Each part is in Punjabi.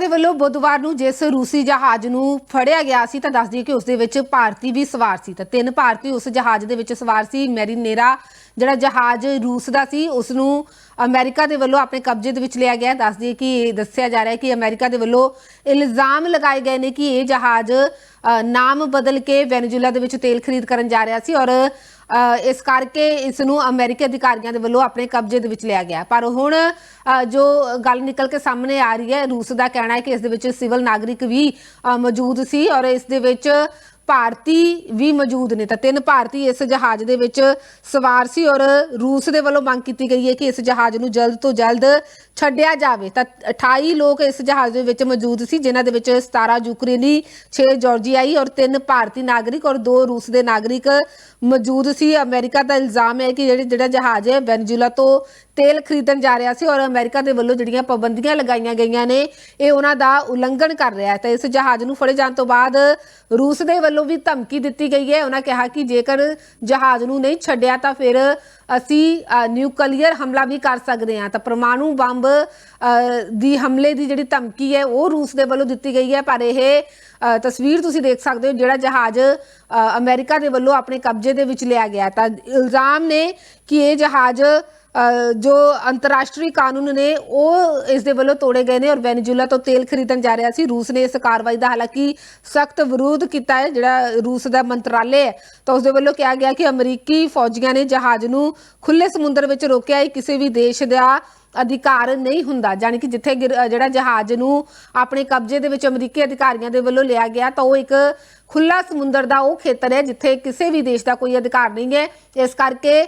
ਦੇ ਵੱਲੋਂ ਬੁੱਧਵਾਰ ਨੂੰ ਜਿਸ ਰੂਸੀ ਜਹਾਜ਼ ਨੂੰ ਫੜਿਆ ਗਿਆ ਸੀ ਤਾਂ ਦੱਸ ਦਈਏ ਕਿ ਉਸ ਦੇ ਵਿੱਚ ਭਾਰਤੀ ਵੀ ਸਵਾਰ ਸੀ ਤਾਂ ਤਿੰਨ ਭਾਰਤੀ ਉਸ ਜਹਾਜ਼ ਦੇ ਵਿੱਚ ਸਵਾਰ ਸੀ ਮੈਰੀਨੇਰਾ ਜਿਹੜਾ ਜਹਾਜ਼ ਰੂਸ ਦਾ ਸੀ, ਉਸ ਨੂੰ ਅਮਰੀਕਾ ਦੇ ਵੱਲੋਂ ਆਪਣੇ ਕਬਜ਼ੇ ਦੇ ਵਿੱਚ ਲਿਆ ਗਿਆ ਹੈ। ਦੱਸ ਦਈਏ ਕਿ ਦੱਸਿਆ ਜਾ ਰਿਹਾ ਹੈ ਕਿ ਅਮਰੀਕਾ ਦੇ ਵੱਲੋਂ ਇਲਜ਼ਾਮ ਲਗਾਏ ਗਏ ਨੇ ਕਿ ਇਹ ਜਹਾਜ਼ ਨਾਮ ਬਦਲ ਕੇ ਵੈਨੇਜ਼ੁਏਲਾ ਦੇ ਵਿੱਚ ਤੇਲ ਖਰੀਦ ਕਰਨ ਜਾ ਰਿਹਾ ਸੀ ਔਰ ਇਸ ਕਰਕੇ ਇਸ ਨੂੰ ਅਮਰੀਕੀ ਅਧਿਕਾਰੀਆਂ ਦੇ ਵੱਲੋਂ ਆਪਣੇ ਕਬਜ਼ੇ ਦੇ ਵਿੱਚ ਲਿਆ ਗਿਆ। ਪਰ ਹੁਣ ਅ, ਜੋ ਗੱਲ ਨਿਕਲ ਕੇ ਸਾਹਮਣੇ ਆ ਰਹੀ ਹੈ ਰੂਸ ਦਾ ਕਹਿਣਾ ਹੈ ਕਿ ਇਸ ਦੇ ਵਿੱਚ ਸਿਵਲ ਨਾਗਰਿਕ ਵੀ ਅ, ਮੌਜੂਦ ਸੀ ਔਰ ਇਸ ਦੇ ਵਿੱਚ ਭਾਰਤੀ ਵੀ ਮੌਜੂਦ ਨੇ ਤਾਂ ਤਿੰਨ ਭਾਰਤੀ ਇਸ ਜਹਾਜ਼ ਦੇ ਵਿੱਚ ਸਵਾਰ ਸੀ ਔਰ ਰੂਸ ਦੇ ਵੱਲੋਂ ਮੰਗ ਕੀਤੀ ਗਈ ਹੈ ਕਿ ਇਸ ਜਹਾਜ਼ ਨੂੰ ਜਲਦ ਤੋਂ ਜਲਦ ਛੱਡਿਆ ਜਾਵੇ। ਤਾਂ 28 ਲੋਕ ਇਸ ਜਹਾਜ਼ ਦੇ ਵਿੱਚ ਮੌਜੂਦ ਸੀ, ਜਿਨ੍ਹਾਂ ਦੇ ਵਿੱਚ 17 ਯੂਕਰੇਨੀ 6 ਜਾਰਜੀਆਈ ਔਰ ਤਿੰਨ ਭਾਰਤੀ ਨਾਗਰਿਕ ਔਰ ਦੋ ਰੂਸ ਦੇ ਨਾਗਰਿਕ ਮੌਜੂਦ ਸੀ। ਅਮਰੀਕਾ ਦਾ ਇਲਜ਼ਾਮ ਹੈ ਕਿ ਜਿਹੜੇ ਜਿਹੜਾ ਜਹਾਜ਼ ਹੈ ਵੈਨਜ਼ੂਲਾ ਤੋਂ ਤੇਲ ਖਰੀਦਣ ਜਾ ਰਿਹਾ ਸੀ ਔਰ ਅਮਰੀਕਾ ਦੇ ਵੱਲੋਂ ਜਿਹੜੀਆਂ ਪਾਬੰਦੀਆਂ ਲਗਾਈਆਂ ਗਈਆਂ ਨੇ ਇਹ ਉਹਨਾਂ ਦਾ ਉਲੰਘਣ ਕਰ ਰਿਹਾ ਹੈ। ਤਾਂ ਇਸ ਜਹਾਜ਼ ਨੂੰ ਫੜੇ ਜਾਣ ਤੋਂ ਬਾਅਦ ਰੂਸ ਦੇ ਵੱਲੋਂ ਵੀ ਧਮਕੀ ਦਿੱਤੀ ਗਈ ਹੈ। ਉਹਨਾਂ ਕਿਹਾ ਕਿ ਜੇਕਰ ਜਹਾਜ਼ ਨੂੰ ਨਹੀਂ ਛੱਡਿਆ ਤਾਂ ਫਿਰ ਅਸੀਂ ਨਿਊਕਲੀਅਰ ਹਮਲਾ ਵੀ ਕਰ ਸਕਦੇ ਹਾਂ। ਤਾਂ ਪਰਮਾਣੂ ਬੰਬ ਦੀ ਹਮਲੇ ਦੀ ਜਿਹੜੀ ਧਮਕੀ ਹੈ ਉਹ ਰੂਸ ਦੇ ਵੱਲੋਂ ਦਿੱਤੀ ਗਈ ਹੈ। ਪਰ ਇਹ ਤਸਵੀਰ ਤੁਸੀਂ ਦੇਖ ਸਕਦੇ ਹੋ ਜਿਹੜਾ ਜਹਾਜ਼ ਅ, ਅਮਰੀਕਾ ਦੇ ਵੱਲੋਂ ਆਪਣੇ ਕਬਜ਼ੇ ਦੇ ਵਿੱਚ ਲਿਆ ਗਿਆ ਤਾਂ ਇਲਜ਼ਾਮ ਨੇ ਕਿ ਇਹ ਜਹਾਜ਼ ਜੋ ਅੰਤਰਰਾਸ਼ਟਰੀ ਕਾਨੂੰਨ ਨੇ, ਉਹ ਇਸ ਦੇ ਵੱਲੋਂ ਤੋੜੇ ਗਏ ਨੇ ਔਰ ਵੈਨੇਜ਼ੁਏਲਾ ਤੋਂ ਤੇਲ ਖਰੀਦਣ ਜਾ ਰਿਹਾ ਸੀ। ਰੂਸ ਨੇ ਇਸ ਕਾਰਵਾਈ ਦਾ ਹਾਲਾਂਕਿ ਸਖਤ ਵਿਰੋਧ ਕੀਤਾ ਹੈ, ਜਿਹੜਾ ਰੂਸ ਦਾ ਮੰਤਰਾਲੇ ਹੈ। ਤਾਂ ਉਸ ਦੇ ਵੱਲੋਂ ਕਿਹਾ ਗਿਆ ਕਿ ਅਮਰੀਕੀ ਫੌਜੀਆਂ ਨੇ ਜਹਾਜ਼ ਨੂੰ ਖੁੱਲੇ ਸਮੁੰਦਰ ਵਿੱਚ ਰੋਕਿਆ। ਹੈ ਕਿਸੇ ਵੀ ਦੇਸ਼ ਦਾ ਅਧਿਕਾਰ ਨਹੀਂ ਹੁੰਦਾ। ਜਾਣੀ ਕਿ ਜਿੱਥੇ ਗਿਰ- ਜਿਹੜਾ ਜਹਾਜ਼ ਨੂੰ ਆਪਣੇ ਕਬਜ਼ੇ ਦੇ ਵਿੱਚ ਅਮਰੀਕੀ ਅਧਿਕਾਰੀਆਂ ਦੇ ਵੱਲੋਂ ਲਿਆ ਗਿਆ, ਤਾਂ ਉਹ ਇੱਕ ਖੁੱਲਾ ਸਮੁੰਦਰ ਦਾ ਉਹ ਖੇਤਰ ਹੈ, ਜਿੱਥੇ ਕਿਸੇ ਵੀ ਦੇਸ਼ ਦਾ ਕੋਈ ਅਧਿਕਾਰ ਨਹੀਂ ਹੈ। ਇਸ ਕਰਕੇ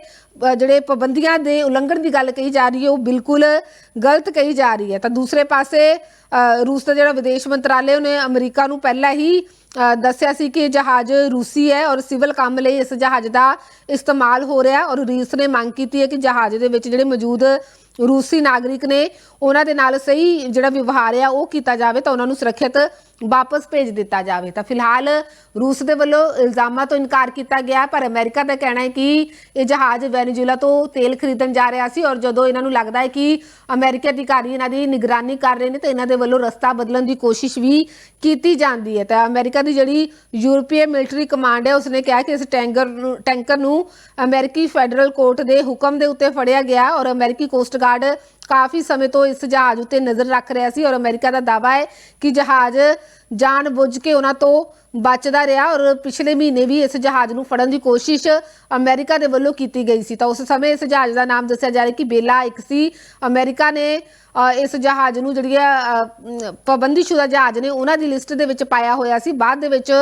ਜਿਹੜੇ ਪਾਬੰਦੀਆਂ ਦੇ ਉਲੰਘਣ ਦੀ ਗੱਲ ਕਹੀ ਜਾ ਰਹੀ ਹੈ, ਉਹ ਬਿਲਕੁਲ ਗਲਤ ਕਹੀ ਜਾ ਰਹੀ ਹੈ। ਤਾਂ ਦੂਸਰੇ ਪਾਸੇ ਰੂਸ ਦਾ ਜਿਹੜਾ ਵਿਦੇਸ਼ ਮੰਤਰਾਲੇ ਉਹਨੇ ਅਮਰੀਕਾ ਨੂੰ ਪਹਿਲਾਂ ਹੀ ਦੱਸਿਆ ਸੀ ਕਿ ਇਹ ਜਹਾਜ਼ ਰੂਸੀ ਹੈ ਔਰ ਸਿਵਲ ਕੰਮ ਲਈ ਇਸ ਜਹਾਜ਼ ਦਾ ਇਸਤੇਮਾਲ ਹੋ ਰਿਹਾ ਔਰ ਰੂਸ ਨੇ ਮੰਗ ਕੀਤੀ ਹੈ ਕਿ ਜਹਾਜ਼ ਦੇ ਵਿੱਚ ਜਿਹੜੇ ਮੌਜੂਦ ਰੂਸੀ ਨਾਗਰਿਕ ਨੇ ਉਹਨਾਂ ਦੇ ਨਾਲ ਸਹੀ ਜਿਹੜਾ ਵਿਵਹਾਰ ਆ ਉਹ ਕੀਤਾ ਜਾਵੇ ਤਾਂ ਉਹਨਾਂ ਨੂੰ ਸੁਰੱਖਿਅਤ ਵਾਪਸ ਭੇਜ ਦਿੱਤਾ ਜਾਵੇ। ਤਾਂ ਫਿਲਹਾਲ ਰੂਸ ਦੇ ਵੱਲੋਂ ਇਲਜ਼ਾਮਾਂ ਤੋਂ ਇਨਕਾਰ ਕੀਤਾ ਗਿਆ, ਪਰ ਅਮਰੀਕਾ ਦਾ ਕਹਿਣਾ ਹੈ ਕਿ ਇਹ ਜਹਾਜ਼ ਵੈਨੇਜ਼ੁਏਲਾ ਤੋਂ ਤੇਲ ਖਰੀਦਣ ਜਾ ਰਿਹਾ ਸੀ ਔਰ ਜਦੋਂ ਇਹਨਾਂ ਨੂੰ ਲੱਗਦਾ ਹੈ ਕਿ ਅਮਰੀਕੀ ਅਧਿਕਾਰੀ ਇਹਨਾਂ ਦੀ ਨਿਗਰਾਨੀ ਕਰ ਰਹੇ ਨੇ, ਤਾਂ ਇਹਨਾਂ ਦੇ ਵੱਲੋਂ ਰਸਤਾ ਬਦਲਣ ਦੀ ਕੋਸ਼ਿਸ਼ ਵੀ ਕੀਤੀ ਜਾਂਦੀ ਹੈ। ਤਾਂ ਅਮਰੀਕਾ ਦੀ ਜਿਹੜੀ ਯੂਰਪੀਅ ਮਿਲਟਰੀ ਕਮਾਂਡ ਹੈ, ਉਸਨੇ ਕਿਹਾ ਕਿ ਇਸ ਟੈਂਕਰ ਨੂੰ ਟੈਂਕਰ ਨੂੰ ਅਮਰੀਕੀ ਫੈਡਰਲ ਕੋਰਟ ਦੇ ਹੁਕਮ ਦੇ ਉੱਤੇ ਫੜਿਆ ਗਿਆ ਔਰ ਅਮਰੀਕੀ ਕੋਸਟ ਗਾਰਡ ਕਾਫੀ ਸਮੇਂ ਤੋਂ ਇਸ ਜਹਾਜ਼ ਉੱਤੇ ਨਜ਼ਰ ਰੱਖ ਰਿਹਾ ਸੀ ਔਰ ਅਮਰੀਕਾ ਦਾ ਦਾਅਵਾ ਹੈ ਕਿ ਜਹਾਜ਼ ਜਾਣ ਬੁੱਝ ਕੇ ਉਹਨਾਂ ਤੋਂ ਬਚਦਾ ਰਿਹਾ ਔਰ ਪਿਛਲੇ ਮਹੀਨੇ ਵੀ ਇਸ ਜਹਾਜ਼ ਨੂੰ ਫੜਨ ਦੀ ਕੋਸ਼ਿਸ਼ ਅਮਰੀਕਾ ਦੇ ਵੱਲੋਂ ਕੀਤੀ ਗਈ ਸੀ। ਤਾਂ ਉਸ ਸਮੇਂ ਇਸ ਜਹਾਜ਼ ਦਾ ਨਾਮ ਦੱਸਿਆ ਜਾ ਰਿਹਾ ਕਿ ਬੇਲਾ ਇੱਕ ਸੀ। ਅਮਰੀਕਾ ਨੇ ਇਸ ਜਹਾਜ਼ ਨੂੰ ਜਿਹੜੀ ਹੈ ਪਾਬੰਦੀਸ਼ੁਦਾ ਜਹਾਜ਼ ਨੇ ਉਹਨਾਂ ਦੀ ਲਿਸਟ ਦੇ ਵਿੱਚ ਪਾਇਆ ਹੋਇਆ ਸੀ। ਬਾਅਦ ਦੇ ਵਿੱਚ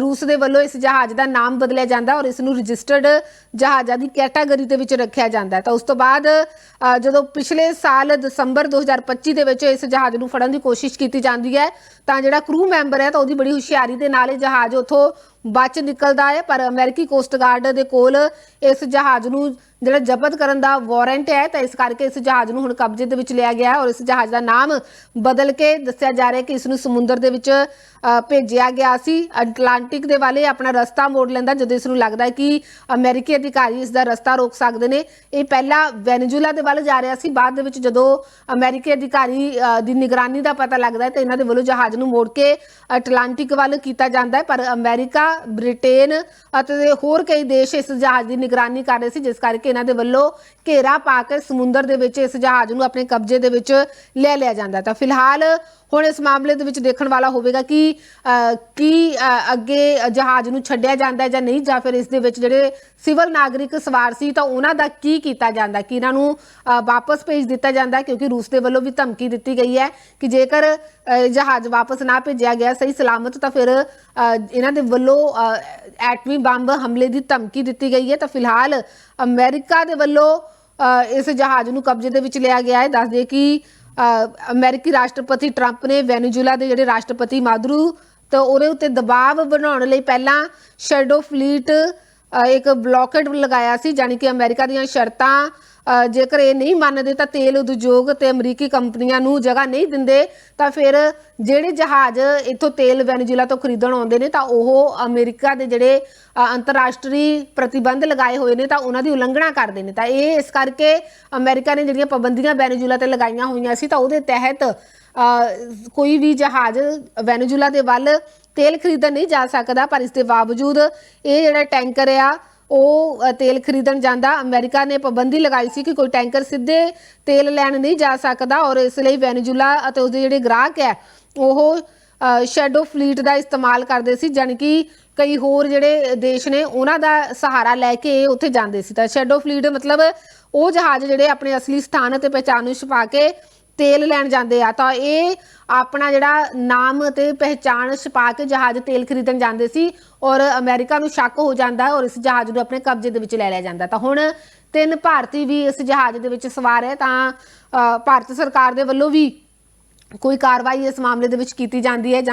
ਰੂਸ ਦੇ ਵੱਲੋਂ ਇਸ ਜਹਾਜ਼ ਦਾ ਨਾਮ ਬਦਲਿਆ ਜਾਂਦਾ ਔਰ ਇਸ ਨੂੰ ਰਜਿਸਟਰਡ ਜਹਾਜ਼ਾਂ ਦੀ ਕੈਟਾਗਰੀ ਦੇ ਵਿੱਚ ਰੱਖਿਆ ਜਾਂਦਾ। ਤਾਂ ਉਸ ਤੋਂ ਬਾਅਦ ਜਦੋਂ ਪਿਛਲੇ ਸਾਲ ਦਸੰਬਰ 2025 ਦੇ ਵਿੱਚ ਇਸ ਜਹਾਜ਼ ਨੂੰ ਫੜਨ ਦੀ ਕੋਸ਼ਿਸ਼ ਕੀਤੀ ਜਾਂਦੀ ਹੈ, ਤਾਂ ਜਿਹੜਾ ਕਰੂ ਮੈਂਬਰ ਹੈ ਤਾਂ ਉਹਦੀ ਬੜੀ ਹੁਸ਼ਿਆਰੀ ਦੇ ਨਾਲ ਇਹ ਜਹਾਜ਼ ਉਥੋਂ ਬਚ ਨਿਕਲਦਾ ਹੈ, ਪਰ ਅਮਰੀਕੀ ਕੋਸਟ ਗਾਰਡ ਦੇ ਕੋਲ ਇਸ ਜਹਾਜ਼ ਨੂੰ ਜਿਹੜਾ ਜ਼ਬਤ ਕਰਨ ਦਾ ਵਾਰੰਟ ਹੈ, ਤਾਂ ਇਸ ਕਰਕੇ ਇਸ ਜਹਾਜ਼ ਨੂੰ ਹੁਣ ਕਬਜ਼ੇ ਦੇ ਵਿੱਚ ਲਿਆ ਗਿਆ ਔਰ ਇਸ ਜਹਾਜ਼ ਦਾ ਨਾਮ ਬਦਲ ਕੇ ਦੱਸਿਆ ਜਾ ਰਿਹਾ ਕਿ ਇਸ ਨੂੰ ਸਮੁੰਦਰ ਦੇ ਵਿੱਚ ਭੇਜਿਆ ਗਿਆ ਸੀ। ਅਟਲਾਂਟਿਕ ਦੇ ਵਾਲੇ ਆਪਣਾ ਰਸਤਾ ਮੋੜ ਲੈਂਦਾ ਜਦੋਂ ਇਸ ਨੂੰ ਲੱਗਦਾ ਹੈ ਕਿ ਅਮਰੀਕੀ ਅਧਿਕਾਰੀ ਇਸ ਦਾ ਰਸਤਾ ਰੋਕ ਸਕਦੇ ਨੇ। ਇਹ ਪਹਿਲਾਂ ਵੈਨੇਜ਼ੁਏਲਾ ਦੇ ਵੱਲ ਜਾ ਰਿਹਾ ਸੀ, ਬਾਅਦ ਦੇ ਵਿੱਚ ਜਦੋਂ ਅਮਰੀਕੀ ਅਧਿਕਾਰੀ ਦੀ ਨਿਗਰਾਨੀ ਦਾ ਪਤਾ ਲੱਗਦਾ ਹੈ, ਤਾਂ ਇਹਨਾਂ ਦੇ ਵੱਲੋਂ ਜਹਾਜ਼ ਨੂੰ ਮੋੜ ਕੇ ਅਟਲਾਂਟਿਕ ਵੱਲ ਕੀਤਾ ਜਾਂਦਾ ਹੈ। ਪਰ ਅਮਰੀਕਾ ਬ੍ਰਿਟੇਨ ਅਤੇ ਹੋਰ ਕਈ ਦੇਸ਼ ਇਸ ਜਹਾਜ਼ ਦੀ ਨਿਗਰਾਨੀ ਕਰ ਰਹੇ ਸੀ, ਜਿਸ ਕਰਕੇ ਇਹਨਾਂ ਦੇ ਵੱਲੋਂ ਘੇਰਾ ਪਾ ਕੇ ਸਮੁੰਦਰ ਦੇ ਵਿੱਚ ਇਸ ਜਹਾਜ਼ ਨੂੰ ਆਪਣੇ ਕਬਜ਼ੇ ਦੇ ਵਿੱਚ ਲੈ ਲਿਆ ਜਾਂਦਾ ਤਾਂ ਫਿਲਹਾਲ ਹੁਣ ਇਸ ਮਾਮਲੇ ਦੇ ਵਿੱਚ ਦੇਖਣ ਵਾਲਾ ਹੋਵੇਗਾ ਕਿ ਕੀ ਅੱਗੇ ਜਹਾਜ਼ ਨੂੰ ਛੱਡਿਆ ਜਾਂਦਾ ਹੈ ਜਾਂ ਨਹੀਂ ਜਾਂ ਫਿਰ ਇਸ ਦੇ ਵਿੱਚ ਜਿਹੜੇ ਸਿਵਲ ਨਾਗਰਿਕ ਸਵਾਰ ਸੀ ਤਾਂ ਉਹਨਾਂ ਦਾ ਕੀ ਕੀਤਾ ਜਾਂਦਾ ਕਿ ਇਹਨਾਂ ਨੂੰ ਵਾਪਸ ਭੇਜ ਦਿੱਤਾ ਜਾਂਦਾ ਕਿਉਂਕਿ ਰੂਸ ਦੇ ਵੱਲੋਂ ਵੀ ਧਮਕੀ ਦਿੱਤੀ ਗਈ ਹੈ ਕਿ ਜੇਕਰ ਅ, ਜਹਾਜ਼ ਵਾਪਸ ਨਾ ਭੇਜਿਆ ਗਿਆ ਸਹੀ ਸਲਾਮਤ ਤਾਂ ਫਿਰ ਇਹਨਾਂ ਦੇ ਵੱਲੋਂ ਐਟਮੀ ਬੰਬ ਹਮਲੇ ਦੀ ਧਮਕੀ ਦਿੱਤੀ ਗਈ ਹੈ। ਤਾਂ ਫਿਲਹਾਲ ਅਮਰੀਕਾ ਦੇ ਵੱਲੋਂ ਇਸ ਜਹਾਜ਼ ਨੂੰ ਕਬਜ਼ੇ ਦੇ ਵਿੱਚ ਲਿਆ ਗਿਆ ਹੈ। ਦੱਸ ਦਈਏ ਕਿ ਅ, ਅਮਰੀਕੀ ਰਾਸ਼ਟਰਪਤੀ ਟਰੰਪ ਨੇ ਵੈਨੇਜ਼ੁਏਲਾ ਦੇ ਜਿਹੜੇ ਰਾਸ਼ਟਰਪਤੀ ਮਾਦਰੂ ਤੇ ਉਹਦੇ ਉੱਤੇ ਦਬਾਅ ਬਣਾਉਣ ਲਈ ਪਹਿਲਾਂ ਸ਼ੈਡੋ ਫਲੀਟ ਅ, ਇੱਕ ਬਲੌਕੇਡ ਲਗਾਇਆ ਸੀ ਜਾਣੀ ਕਿ ਅਮਰੀਕਾ ਦੀਆਂ ਸ਼ਰਤਾਂ ਜੇਕਰ ਇਹ ਨਹੀਂ ਮੰਨਦੇ ਤਾਂ ਤੇਲ ਉਦਯੋਗ ਤੇ ਅਮਰੀਕੀ ਕੰਪਨੀਆਂ ਨੂੰ ਜਗ੍ਹਾ ਨਹੀਂ ਦਿੰਦੇ, ਤਾਂ ਫਿਰ ਜਿਹੜੇ ਜਹਾਜ਼ ਇੱਥੋਂ ਤੇਲ ਵੈਨੇਜ਼ੁਏਲਾ ਤੋਂ ਖਰੀਦਣ ਆਉਂਦੇ ਨੇ ਤਾਂ ਉਹ ਅਮਰੀਕਾ ਦੇ ਜਿਹੜੇ ਅੰਤਰਰਾਸ਼ਟਰੀ ਪ੍ਰਤੀਬੰਧ ਲਗਾਏ ਹੋਏ ਨੇ ਤਾਂ ਉਹਨਾਂ ਦੀ ਉਲੰਘਣਾ ਕਰਦੇ ਨੇ। ਤਾਂ ਇਹ ਇਸ ਕਰਕੇ ਅਮਰੀਕਾ ਨੇ ਜਿਹੜੀਆਂ ਪਾਬੰਦੀਆਂ ਵੈਨੇਜ਼ੁਏਲਾ ਤੇ ਲਗਾਈਆਂ ਹੋਈਆਂ ਸੀ ਤਾਂ ਉਹਦੇ ਤਹਿਤ ਕੋਈ ਵੀ ਜਹਾਜ਼ ਵੈਨੇਜ਼ੁਲਾ ਦੇ ਵੱਲ ਤੇਲ ਖਰੀਦਣ ਨਹੀਂ ਜਾ ਸਕਦਾ, ਪਰ ਇਸ ਦੇ ਬਾਵਜੂਦ ਇਹ ਜਿਹੜਾ ਟੈਂਕਰ ਆ ਉਹ ਤੇਲ ਖਰੀਦਣ ਜਾਂਦਾ। ਅਮਰੀਕਾ ਨੇ ਪਾਬੰਦੀ ਲਗਾਈ ਸੀ ਕਿ ਕੋਈ ਟੈਂਕਰ ਸਿੱਧੇ ਤੇਲ ਲੈਣ ਨਹੀਂ ਜਾ ਸਕਦਾ ਔਰ ਇਸ ਲਈ ਵੈਨੇਜ਼ੁਲਾ ਅਤੇ ਉਸਦੇ ਜਿਹੜੇ ਗ੍ਰਾਹਕ ਹੈ, ਉਹ ਸ਼ੈਡੋ ਫਲੀਟ ਦਾ ਇਸਤੇਮਾਲ ਕਰਦੇ ਸੀ, ਜਾਣੀ ਕਿ ਕਈ ਹੋਰ ਜਿਹੜੇ ਦੇਸ਼ ਨੇ, ਉਹਨਾਂ ਦਾ ਸਹਾਰਾ ਲੈ ਕੇ ਉੱਥੇ ਜਾਂਦੇ ਸੀ। ਤਾਂ ਸ਼ੈਡੋ ਫਲੀਟ ਮਤਲਬ ਉਹ ਜਹਾਜ਼ ਜਿਹੜੇ ਆਪਣੇ ਅਸਲੀ ਸਥਾਨ ਅਤੇ ਪਹਿਚਾਣ ਨੂੰ ਛੁਪਾ ਕੇ ਤੇਲ ਲੈਣ ਜਾਂਦੇ ਆ ਤਾਂ ਇਹ ਆਪਣਾ ਜਿਹੜਾ ਨਾਮ ਅਤੇ ਪਹਿਚਾਣ ਛੁਪਾ ਕੇ ਜਹਾਜ਼ ਤੇਲ ਖਰੀਦਣ ਜਾਂਦੇ ਸੀ ਔਰ ਅਮਰੀਕਾ ਨੂੰ ਸ਼ੱਕ ਹੋ ਜਾਂਦਾ ਔਰ ਇਸ ਜਹਾਜ਼ ਨੂੰ ਆਪਣੇ ਕਬਜ਼ੇ ਦੇ ਵਿੱਚ ਲੈ ਲਿਆ ਜਾਂਦਾ। ਤਾਂ ਹੁਣ ਤਿੰਨ ਭਾਰਤੀ ਵੀ ਇਸ ਜਹਾਜ਼ ਦੇ ਵਿੱਚ ਸਵਾਰ ਹੈ ਤਾਂ ਅ, ਭਾਰਤ ਸਰਕਾਰ ਦੇ ਵੱਲੋਂ ਵੀ ਕੋਈ ਕਾਰਵਾਈ ਇਸ ਮਾਮਲੇ ਦੇ ਵਿੱਚ ਕੀਤੀ ਜਾਂਦੀ ਹੈ ਜਾਂ